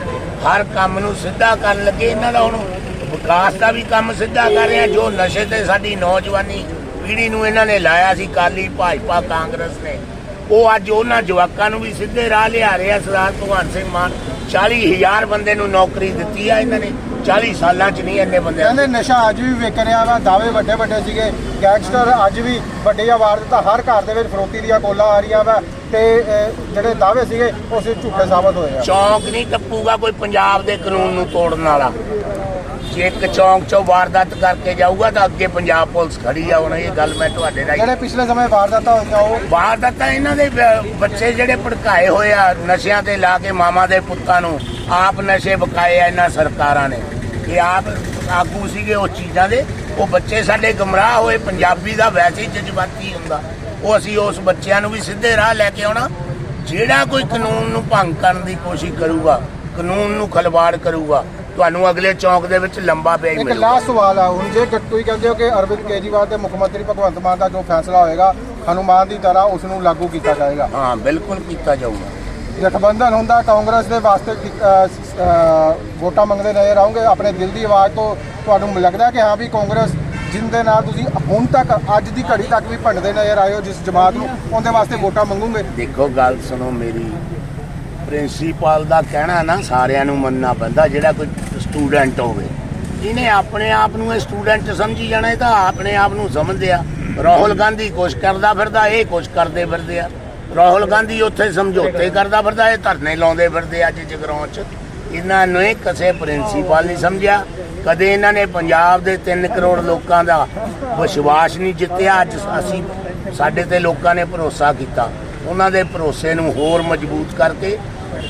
ਹਰ ਕੰਮ ਨੂੰ ਸਿੱਧਾ ਕਰਨ ਲੱਗੇ ਇਹਨਾਂ ਦਾ ਹੁਣ ਵਿਕਾਸ ਦਾ ਵੀ ਕੰਮ ਸਿੱਧਾ ਕਰ ਰਹੇ ਜੋ ਨਸ਼ੇ ਤੇ ਸਾਡੀ ਨੌਜਵਾਨੀ ਪੀੜ੍ਹੀ ਨੂੰ ਇਹਨਾਂ ਨੇ ਲਾਇਆ ਸੀ ਕਾਲੀ ਭਾਜਪਾ ਕਾਂਗਰਸ ਨੇ। ਉਹ ਅੱਜ ਉਹਨਾਂ ਜਵਾਕਾਂ ਨੂੰ ਵੀ ਸਿੱਧੇ ਰਾਹ ਲਿਆ ਰਿਹਾ ਸਰਦਾਰ ਭਗਵੰਤ ਸਿੰਘ ਮਾਨ। 40000 ਬੰਦੇ ਨੂੰ ਨੌਕਰੀ ਦਿੱਤੀ ਆ ਇਹਨਾਂ ਨੇ। 40 ਸਾਲਾਂ ਚ ਨਹੀਂ ਇੰਨੇ ਬੰਦਿਆਂ ਨੂੰ ਕਹਿੰਦੇ ਨਸ਼ਾ ਅੱਜ ਵੀ ਵਿਕ ਰਿਹਾ ਵਾ ਦਾਅਵੇ ਵੱਡੇ ਵੱਡੇ ਸੀਗੇ। ਗੈਂਗਸਟਰ ਅੱਜ ਵੀ ਵੱਡੇ ਆਵਾਜ਼ ਦਿੱਤਾ। ਹਰ ਘਰ ਦੇ ਵਿੱਚ ਫਰੋਤੀ ਦੀਆਂ ਕੋਲਾਂ ਆ ਰਹੀਆਂ ਵਾ ਤੇ ਜਿਹੜੇ ਦਾਅਵੇ ਸੀਗੇ ਉਹ ਸਿਰ ਝੂਠੇ ਸਾਬਤ ਹੋਏ ਆ। ਚੌਂਕ ਨਹੀਂ ਟੱਪੂਗਾ ਕੋਈ ਪੰਜਾਬ ਦੇ ਕਾਨੂੰਨ ਨੂੰ ਤੋੜਨ ਵਾਲਾ। ਜੇ ਇੱਕ ਚੌਂਕ ਚੋਂ ਵਾਰਦਾਤ ਕਰਕੇ ਜਾਊਗਾ ਤਾਂ ਅੱਗੇ ਪੰਜਾਬ ਪੁਲਿਸ ਖੜੀ ਆ ਹੁਣ ਇਹ ਗੱਲ ਮੈਂ ਤੁਹਾਡੇ ਰਾਹੀਂ ਜਿਹੜੇ ਪਿਛਲੇ ਸਮੇਂ ਵਾਰਦਾਤਾਂ ਹੋਈਆਂ ਉਹ ਵਾਰਦਾਤਾਂ ਇਹਨਾਂ ਦੇ ਬ- ਬੱਚੇ ਜਿਹੜੇ ਭੜਕਾਏ ਹੋਏ ਆ ਨਸ਼ਿਆਂ ਤੇ ਲਾ ਕੇ ਮਾਮਾ ਦੇ ਪੁੱਤਾਂ ਨੂੰ ਆਪ ਨਸ਼ੇ ਵਕਾਏ ਆ ਇਹਨਾਂ ਸਰਕਾਰਾਂ ਨੇ। ਇਹ ਆਪ ਆਗੂ ਸੀਗੇ ਉਹ ਚੀਜ਼ਾਂ ਦੇ ਉਹ ਬੱਚੇ ਸਾਡੇ ਗਮਰਾਹ ਹੋਏ ਪੰਜਾਬੀ ਦਾ ਵੈਸੇ ਹੀ ਜਜ਼ਬਾਤੀ ਹੁੰਦਾ। ਉਹ ਅਸੀਂ ਉਸ ਬੱਚਿਆਂ ਨੂੰ ਵੀ ਸਿੱਧੇ ਰਾਹ ਲੈ ਕੇ ਆਉਣਾ। ਜਿਹੜਾ ਕੋਈ ਕਾਨੂੰਨ ਨੂੰ ਭੰਗ ਕਰਨ ਦੀ ਕੋਸ਼ਿਸ਼ ਕਰੂਗਾ ਕਾਨੂੰਨ ਨੂੰ ਖਲਵਾੜ ਕਰੂਗਾ ਤੁਹਾਨੂੰ ਅਗਲੇ ਚੌਂਕ ਦੇ ਵਿੱਚ ਲੰਬਾ ਪਿਆ ਹੀ ਇੱਕ ਮਿਲੂਗਾ। ਲਾਸਟ ਸਵਾਲ ਆ ਹੁਣ ਜੇ ਤੁਸੀਂ ਕਹਿੰਦੇ ਹੋ ਕਿ ਅਰਵਿੰਦ ਕੇਜਰੀਵਾਲ ਤੇ ਮੁੱਖ ਮੰਤਰੀ ਭਗਵੰਤ ਮਾਨ ਦਾ ਜੋ ਫੈਸਲਾ ਹੋਏਗਾ ਹਨੂਮਾਨ ਦੀ ਤਰ੍ਹਾਂ ਉਸ ਨੂੰ ਲਾਗੂ ਕੀਤਾ ਜਾਏਗਾ। ਹਾਂ ਬਿਲਕੁਲ ਕੀਤਾ ਜਾਊਗਾ। ਗਠਬੰਧਨ ਹੁੰਦਾ ਕਾਂਗਰਸ ਦੇ ਵਾਸਤੇ ਅਹ, ਅਹ, ਵੋਟਾਂ ਮੰਗਦੇ ਨਜ਼ਰ ਆਉਂਗੇ ਆਪਣੇ ਦਿਲ ਦੀ ਆਵਾਜ਼ ਤੋਂ ਤੁਹਾਨੂੰ ਲੱਗਦਾ ਕਿ ਹਾਂ ਵੀ ਕਾਂਗਰਸ ਜਿੰਦੇ ਨਾਲ ਤੁਸੀਂ ਹੁਣ ਤੱਕ ਅੱਜ ਦੀ ਘੜੀ ਤੱਕ ਵੀ ਭੰਡਦੇ ਨਜ਼ਰ ਆਏ ਹੋ ਜਿਸ ਜਮਾਤ ਨੂੰ ਉਹਦੇ ਵਾਸਤੇ ਵੋਟਾਂ ਮੰਗੋਗੇ? ਦੇਖੋ ਗੱਲ ਸੁਣੋ ਮੇਰੀ। ਪ੍ਰਿੰਸੀਪਲ ਦਾ ਕਹਿਣਾ ਨਾ ਸਾਰਿਆਂ ਨੂੰ ਮੰਨਣਾ ਪੈਂਦਾ, ਜਿਹੜਾ ਕੋਈ ਸਟੂਡੈਂਟ ਹੋਵੇ। ਇਹਨੇ ਆਪਣੇ ਆਪ ਨੂੰ ਇਹ ਸਟੂਡੈਂਟ ਸਮਝੀ ਜਾਣਾ, ਇਹ ਤਾਂ ਆਪਣੇ ਆਪ ਨੂੰ ਸਮਝਦੇ ਆ। ਰਾਹੁਲ ਗਾਂਧੀ ਕੁਛ ਕਰਦਾ ਫਿਰਦਾ, ਇਹ ਕੁਛ ਕਰਦੇ ਫਿਰਦੇ ਆ। ਰਾਹੁਲ ਗਾਂਧੀ ਉੱਥੇ ਸਮਝੌਤੇ ਕਰਦਾ ਫਿਰਦਾ, ਇਹ ਧਰਨੇ ਲਾਉਂਦੇ ਫਿਰਦੇ ਅੱਜ ਜਗਰਾਉਂ ਚ। ਇਹਨਾਂ ਨੇ ਕਿਸੇ ਪ੍ਰਿੰਸੀਪਲ ਨਹੀਂ ਸਮਝਿਆ। ਕਦੇ ਇਹਨਾਂ ਨੇ ਪੰਜਾਬ ਦੇ 3 ਕਰੋੜ ਲੋਕਾਂ ਦਾ ਵਿਸ਼ਵਾਸ ਨਹੀਂ ਜਿੱਤਿਆ। ਅੱਜ ਅਸੀਂ, ਸਾਡੇ ਤੇ ਲੋਕਾਂ ਨੇ ਭਰੋਸਾ ਕੀਤਾ। ਉਹਨਾਂ ਦੇ ਭਰੋਸੇ ਨੂੰ ਹੋਰ ਮਜ਼ਬੂਤ ਕਰਕੇ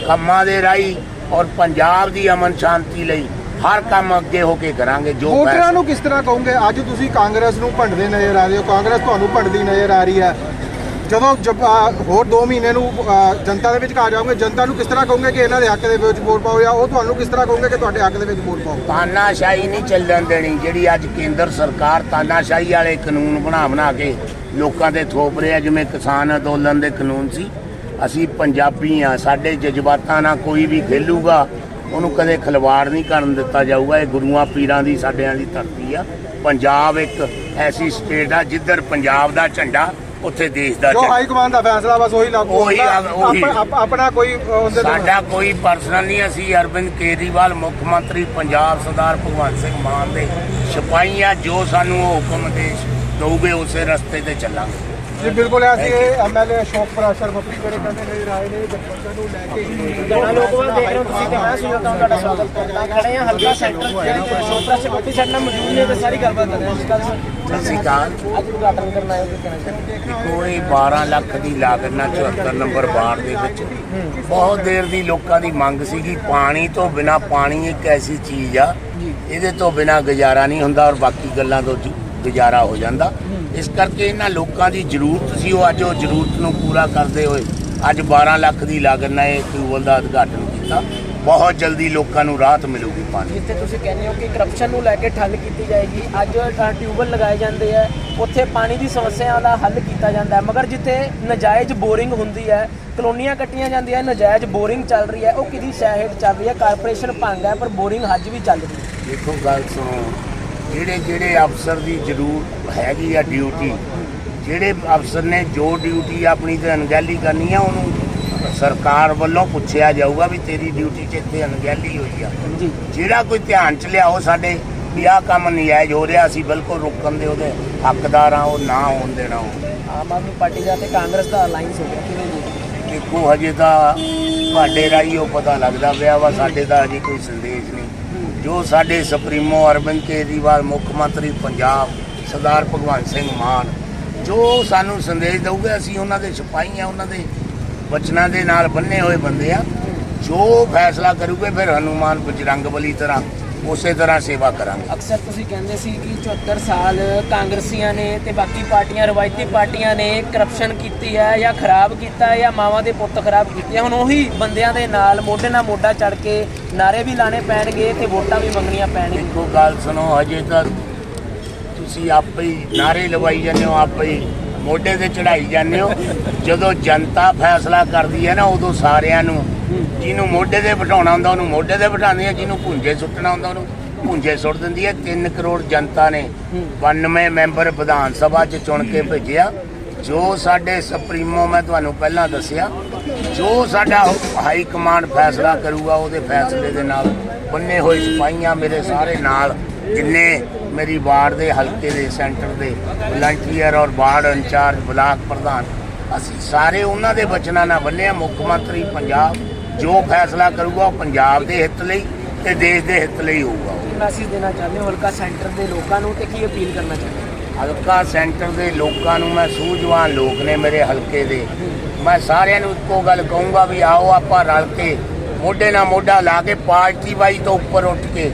ਕੰਮਾਂ ਦੇ ਰਾਹੀਂ ਔਰ ਪੰਜਾਬ ਦੀ ਅਮਨ ਸ਼ਾਂਤੀ ਲਈ ਹਰ ਕੰਮ ਅੱਗੇ ਹੋ ਕੇ ਕਰਾਂਗੇ ਜੋ ਵੋਟਰਾਂ ਨੂੰ ਕਿਸ ਤਰ੍ਹਾਂ ਕਹੋਗੇ? ਅੱਜ ਤੁਸੀਂ ਕਾਂਗਰਸ ਨੂੰ ਭੰਡਦੇ ਨਜ਼ਰ ਆ ਰਹੇ ਹੋ ਕਾਂਗਰਸ ਤੁਹਾਨੂੰ ਭੰਡਦੀ ਨਜ਼ਰ ਆ ਰਹੀ ਹੈ। ਜਦੋਂ ਹੋਰ 2 ਮਹੀਨੇ ਨੂੰ ਜਨਤਾ ਦੇ ਵਿੱਚ ਆ ਜਾਓਗੇ ਜਨਤਾ ਨੂੰ ਕਿਸ ਤਰ੍ਹਾਂ ਕਹੋਗੇ ਕਿ ਇਹਨਾਂ ਦੇ ਹੱਕ ਦੇ ਵਿੱਚ ਵੋਟ ਪਾਓ ਜਾਂ ਉਹ ਤੁਹਾਨੂੰ ਕਿਸ ਤਰ੍ਹਾਂ ਕਹੋਗੇ ਕਿ ਤੁਹਾਡੇ ਹੱਕ ਦੇ ਵਿੱਚ ਵੋਟ ਪਾਓ? ਤਾਨਾਸ਼ਾਹੀ ਨਹੀਂ ਚੱਲਣ ਦੇਣੀ ਜਿਹੜੀ ਅੱਜ ਕੇਂਦਰ ਸਰਕਾਰ ਤਾਨਾਸ਼ਾਹੀ ਵਾਲੇ ਕਾਨੂੰਨ ਬਣਾ ਬਣਾ ਕੇ ਲੋਕਾਂ ਤੇ ਥੋਪ ਰਿਹਾ ਜਿਵੇਂ ਕਿਸਾਨ ਅੰਦੋਲਨ ਦੇ ਕਾਨੂੰਨ ਸੀ ਅਸੀਂ ਪੰਜਾਬੀ ਆ ਸਾਡੇ ਜਜ਼ਬਾਤਾਂ ਨਾਲ ਕੋਈ ਵੀ ਖੇਲੂਗਾ ਉਹਨੂੰ ਕਦੇ ਖਿਲਵਾੜ ਨਹੀਂ ਕਰਨ ਦਿੱਤਾ ਜਾਊਗਾ। ਇਹ ਗੁਰੂਆਂ ਪੀਰਾਂ ਦੀ ਸਾਡਿਆਂ ਦੀ ਧਰਤੀ ਆ। ਪੰਜਾਬ ਇੱਕ ਐਸੀ ਸਟੇਟ ਆ ਜਿੱਧਰ ਪੰਜਾਬ ਦਾ ਝੰਡਾ ਉੱਥੇ ਦੇਸ਼ ਦਾ ਜੋ ਹਾਈ ਕਮਾਂਡ ਦਾ ਫੈਸਲਾ ਬਸ ਉਹੀ ਲਾਗੂ ਹੁੰਦਾ। ਆਪਣਾ ਕੋਈ ਸਾਡਾ ਕੋਈ ਪਰਸਨਲ ਨਹੀਂ ਅਸੀਂ ਅਰਵਿੰਦ ਕੇਜਰੀਵਾਲ ਮੁੱਖ ਮੰਤਰੀ ਪੰਜਾਬ ਸਰਦਾਰ ਭਗਵੰਤ ਸਿੰਘ ਮਾਨ ਦੇ ਸਿਪਾਹੀ ਆ ਜੋ ਸਾਨੂੰ ਉਹ ਹੁਕਮ ਦੇ ਦਊਗੇ ਉਸੇ ਰਸਤੇ ਤੇ ਚੱਲਾਂਗੇ। ਜੀ ਬਿਲਕੁਲ ਅਸੀਂ ਐਮਐਲਏ ਅਸ਼ੋਕ ਪ੍ਰਾਸ਼ਰ ਬੱਪੀ ਜਿਹੜੇ ਕਹਿੰਦੇ ਨੇ ਰਾਏ ਨੇ ਗਠਬੰਧਨ ਨੂੰ ਲੈ ਕੇ ਗਣਾ ਲੋਕਵਾਲ ਦੇਖ ਰਹੇ ਹੋ ਤੁਸੀਂ ਤੇ ਮੈਂ ਸੁਣਦਾ ਤੁਹਾਡਾ ਸਵਾਗਤ ਕਰਦਾ ਖੜੇ ਹਾਂ ਹਲਕਾ ਸੈਂਟਰ ਜਿਹੜੀ ਸ਼ੋਪਰਾ ਸੇ ਬੱਤੀ ਸਾਡੇ ਨਾਲ ਮੌਜੂਦ ਨੇ ਤੇ ਸਾਰੀ ਗੱਲਬਾਤ ਕਰ ਰਹੇ ਹਾਂ। ਸ਼੍ਰੀ ਅਕਾਲ ਅੱਜ ਉਦਘਾਟਨ ਕਰਨ ਆਏ ਹੋ ਕਿ ਕਹਿਣਾ ਚਾਹੁੰਦੇ ਦੇਖੋ ਇਹ 12 ਲੱਖ ਦੀ ਲਾਗਤ ਨਾਲ 74 ਨੰਬਰ ਵਾਰਡ ਦੇ ਵਿੱਚ ਬਹੁਤ ਦੇਰ ਦੀ ਲੋਕਾਂ ਦੀ ਮੰਗ ਸੀਗੀ। ਪਾਣੀ ਤੋਂ ਬਿਨਾ ਪਾਣੀ ਇੱਕ ਐਸੀ ਚੀਜ਼ ਆ ਇਹਦੇ ਤੋਂ ਬਿਨਾ ਗੁਜ਼ਾਰਾ ਨਹੀਂ ਹੁੰਦਾ ਔਰ ਬਾਕੀ ਗੱਲਾਂ ਤੋਂ ਜੀ- ਗੁਜ਼ਾਰਾ ਹੋ ਜਾਂਦਾ। ਇਸ ਕਰਕੇ ਇਹਨਾਂ ਲੋਕਾਂ ਦੀ ਜ਼ਰੂਰਤ ਸੀ ਉਹ ਅੱਜ ਉਹ ਜ਼ਰੂਰਤ ਨੂੰ ਪੂਰਾ ਕਰਦੇ ਹੋਏ ਅੱਜ 12 ਲੱਖ ਦੀ ਲਾਗਤ ਨਾਲ ਇਹ ਟਿਊਬਵੈੱਲ ਦਾ ਉਦਘਾਟਨ ਕੀਤਾ। ਬਹੁਤ ਜਲਦੀ ਲੋਕਾਂ ਨੂੰ ਰਾਹਤ ਮਿਲੂਗੀ ਪਾਣੀ। ਜਿੱਥੇ ਤੁਸੀਂ ਕਹਿੰਦੇ ਹੋ ਕਿ ਕਰਪਸ਼ਨ ਨੂੰ ਲੈ ਕੇ ਠੱਲ ਕੀਤੀ ਜਾਏਗੀ ਅੱਜ ਅ, ਟਿਊਬਵੈੱਲ ਲਗਾਏ ਜਾਂਦੇ ਆ ਉੱਥੇ ਪਾਣੀ ਦੀ ਸਮੱਸਿਆ ਦਾ ਹੱਲ ਕੀਤਾ ਜਾਂਦਾ ਮਗਰ ਜਿੱਥੇ ਨਜਾਇਜ਼ ਬੋਰਿੰਗ ਹੁੰਦੀ ਹੈ ਕਲੋਨੀਆਂ ਕੱਟੀਆਂ ਜਾਂਦੀਆਂ ਨਜਾਇਜ਼ ਬੋਰਿੰਗ ਚੱਲ ਰਹੀ ਹੈ ਉਹ ਕਿਹਦੀ ਸ਼ਹਿਦ ਚੱਲ ਰਹੀ ਹੈ? ਕਾਰਪੋਰੇਸ਼ਨ ਭੰਗ ਹੈ ਪਰ ਬੋਰਿੰਗ ਅੱਜ ਵੀ ਚੱਲ ਰਹੀ ਹੈ। ਦੇਖੋ ਗੱਲ ਸੁਣੋ। ਜਿਹੜੇ ਜਿਹੜੇ ਅਫਸਰ ਦੀ ਜ਼ਰੂਰ ਹੈਗੀ ਆ ਡਿਊਟੀ ਜਿਹੜੇ ਅਫਸਰ ਨੇ ਜੋ ਡਿਊਟੀ ਆਪਣੀ ਤੇ ਅਣਗਹਿਲੀ ਕਰਨੀ ਆ ਉਹਨੂੰ ਸਰਕਾਰ ਵੱਲੋਂ ਪੁੱਛਿਆ ਜਾਊਗਾ ਵੀ ਤੇਰੀ ਡਿਊਟੀ 'ਚ ਇੱਥੇ ਅਣਗਹਿਲੀ ਹੋਈ ਆ। ਜਿਹੜਾ ਕੋਈ ਧਿਆਨ 'ਚ ਲਿਆਓ ਸਾਡੇ ਵੀ ਆਹ ਕੰਮ ਨਜਾਇਜ਼ ਹੋ ਰਿਹਾ ਅਸੀਂ ਬਿਲਕੁਲ ਰੋਕਣ ਦੇ ਉਹਦੇ ਹੱਕਦਾਰ ਆ ਉਹ ਨਾ ਹੋਣ ਦੇਣਾ ਉਹ। ਆਮ ਆਦਮੀ ਪਾਰਟੀ ਦਾ ਤੇ ਕਾਂਗਰਸ ਦਾ ਅਲਾਈਅੰਸ ਹੋ ਗਿਆ ਕਿਵੇਂ ਜੀ? ਦੇਖੋ ਹਜੇ ਤਾਂ ਤੁਹਾਡੇ ਰਾਹੀਂ ਉਹ ਪਤਾ ਲੱਗਦਾ ਪਿਆ ਵਾ ਸਾਡੇ ਦਾ ਹਜੇ ਕੋਈ ਸੰਦੇਸ਼ ਜੋ ਸਾਡੇ ਸੁਪਰੀਮੋ ਅਰਵਿੰਦ ਕੇਜਰੀਵਾਲ, ਮੁੱਖ ਮੰਤਰੀ ਪੰਜਾਬ, ਸਰਦਾਰ ਭਗਵੰਤ ਸਿੰਘ ਮਾਨ, ਜੋ ਸਾਨੂੰ ਸੰਦੇਸ਼ ਦਊਗੇ, ਅਸੀਂ ਉਹਨਾਂ ਦੇ ਸਿਪਾਹੀ ਆ ਉਹਨਾਂ ਦੇ ਵਚਨਾਂ ਦੇ ਨਾਲ ਬੰਨੇ ਹੋਏ ਬੰਦੇ ਆ। ਜੋ ਫੈਸਲਾ ਕਰੂਗੇ, ਫਿਰ ਹਨੂਮਾਨ ਬਜਰੰਗ ਬਲੀ ਤਰ੍ਹਾਂ ਉਸੇ ਤਰ੍ਹਾਂ ਸੇਵਾ ਕਰਾਂਗੇ। ਅਕਸਰ ਤੁਸੀਂ ਕਹਿੰਦੇ ਸੀ ਕਿ 74 ਸਾਲ ਕਾਂਗਰਸੀਆਂ ਨੇ ਤੇ ਬਾਕੀ ਪਾਰਟੀਆਂ ਰਵਾਇਤੀ ਪਾਰਟੀਆਂ ਨੇ ਕਰਪਸ਼ਨ ਕੀਤੀ ਹੈ ਜਾਂ ਖਰਾਬ ਕੀਤਾ ਹੈ ਜਾਂ ਮਾਵਾਂ ਦੇ ਪੁੱਤ ਖਰਾਬ ਕੀਤੇ। ਹੁਣ ਉਹੀ ਬੰਦਿਆਂ ਦੇ ਨਾਲ ਮੋਢੇ ਨਾਲ ਮੋਢਾ ਚੜ ਕੇ ਨਾਰੇ ਵੀ ਲਾਣੇ ਪੈਣਗੇ ਤੇ ਵੋਟਾਂ ਵੀ ਮੰਗਣੀਆਂ ਪੈਣਗੀਆਂ। ਦੇਖੋ ਗੱਲ ਸੁਣੋ ਹਜੇ ਤਾਂ ਤੁਸੀਂ ਆਪੇ ਹੀ ਨਾਰੇ ਲਵਾਈ ਜਾਂਦੇ ਹੋ ਆਪੇ ਹੀ। ਮੋਢੇ ਤੇ ਚੜਾਈ ਜਾਂਦੇ ਹੋ। ਜਦੋਂ ਜਨਤਾ ਫੈਸਲਾ ਕਰਦੀ ਹੈ ਨਾ, ਉਦੋਂ ਸਾਰਿਆਂ ਨੂੰ ਜਿਹਨੂੰ ਮੋਢੇ ਤੇ ਬਿਠਾਉਣਾ ਹੁੰਦਾ, ਉਹਨੂੰ ਮੋਢੇ ਤੇ ਬਿਠਾਉਂਦੀ ਹੈ ਜਿਹਨੂੰ ਪੁੰਜੇ ਸੁੱਟਣਾ ਹੁੰਦਾ, ਉਹਨੂੰ ਪੁੰਜੇ ਸੁੱਟ ਦਿੰਦੀ ਹੈ। 3 ਕਰੋੜ ਜਨਤਾ ਨੇ 92 ਮੈਂਬਰ ਵਿਧਾਨ ਸਭਾ 'ਚ ਚੁਣ ਕੇ ਭੇਜਿਆ। ਜੋ ਸਾਡੇ ਸੁਪਰੀਮੋ, ਮੈਂ ਤੁਹਾਨੂੰ ਪਹਿਲਾਂ ਦੱਸਿਆ, ਜੋ ਸਾਡਾ ਹਾਈ ਕਮਾਂਡ ਫੈਸਲਾ ਕਰੂਗਾ, ਉਹਦੇ ਫੈਸਲੇ ਦੇ ਨਾਲ ਬੰਨੇ ਹੋਏ ਸਿਪਾਹੀਆਂ ਮੇਰੇ ਸਾਰੇ ਨਾਲ ਜਿੰਨੇ ਮੇਰੀ ਵਾਰਡ ਦੇ ਹਲਕੇ ਦੇ ਸੈਂਟਰ ਦੇ ਵਲੰਟੀਅਰ ਔਰ ਵਾਰਡ ਇੰਚਾਰਜ ਬਲਾਕ ਪ੍ਰਧਾਨ ਅਸੀਂ ਸਾਰੇ ਉਹਨਾਂ ਦੇ ਬਚਨਾਂ ਨਾਲ ਬੰਨੇ ਮੁੱਖ ਮੰਤਰੀ ਪੰਜਾਬ ਜੋ ਫੈਸਲਾ ਕਰੂਗਾ ਉਹ ਪੰਜਾਬ ਦੇ ਹਿੱਤ ਲਈ ਤੇ ਦੇਸ਼ ਦੇ ਹਿੱਤ ਲਈ ਹੋਊਗਾ। ਮੈਸੇਜ ਦੇਣਾ ਚਾਹੁੰਦੇ ਹੋ ਹਲਕਾ ਸੈਂਟਰ ਦੇ ਲੋਕਾਂ ਨੂੰ ਤੇ ਕੀ ਅਪੀਲ ਕਰਨਾ ਚਾਹੁੰਦੇ ਹੋ? ਹਲਕਾ ਸੈਂਟਰ ਦੇ ਲੋਕਾਂ ਨੂੰ ਮੈਂ ਸੂਝਵਾਨ ਲੋਕ ਨੇ ਮੇਰੇ ਹਲਕੇ ਦੇ। ਮੈਂ ਸਾਰਿਆਂ ਨੂੰ ਇੱਕੋ ਗੱਲ ਕਹੂੰਗਾ ਵੀ ਆਓ ਆਪਾਂ ਰਲ ਕੇ ਮੋਢੇ ਨਾਲ ਮੋਢਾ ਲਾ ਕੇ ਪਾਰਟੀ ਵਾਈ ਤੋਂ ਉੱਪਰ ਉੱਠ ਕੇ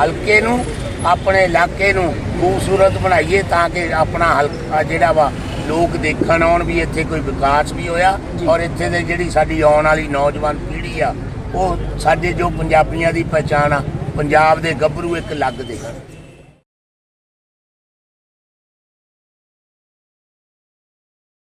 ਹਲਕੇ ਨੂੰ ਆਪਣੇ ਇਲਾਕੇ ਨੂੰ ਖੂਬਸੂਰਤ ਬਣਾਈਏ ਤਾਂ ਕਿ ਆਪਣਾ ਹਲਕਾ ਜਿਹੜਾ ਵਾ ਲੋਕ ਦੇਖਣ ਆਉਣ ਵੀ ਇੱਥੇ ਕੋਈ ਵਿਕਾਸ ਵੀ ਹੋਇਆ ਔਰ ਇੱਥੇ ਦੇ ਜਿਹੜੀ ਸਾਡੀ ਆਉਣ ਵਾਲੀ ਨੌਜਵਾਨ ਪੀੜ੍ਹੀ ਆ ਉਹ ਸਾਡੇ ਜੋ ਪੰਜਾਬੀਆਂ ਦੀ ਪਛਾਣ ਆ ਪੰਜਾਬ ਦੇ ਗੱਭਰੂ ਇੱਕ ਲੱਗ ਦੇ।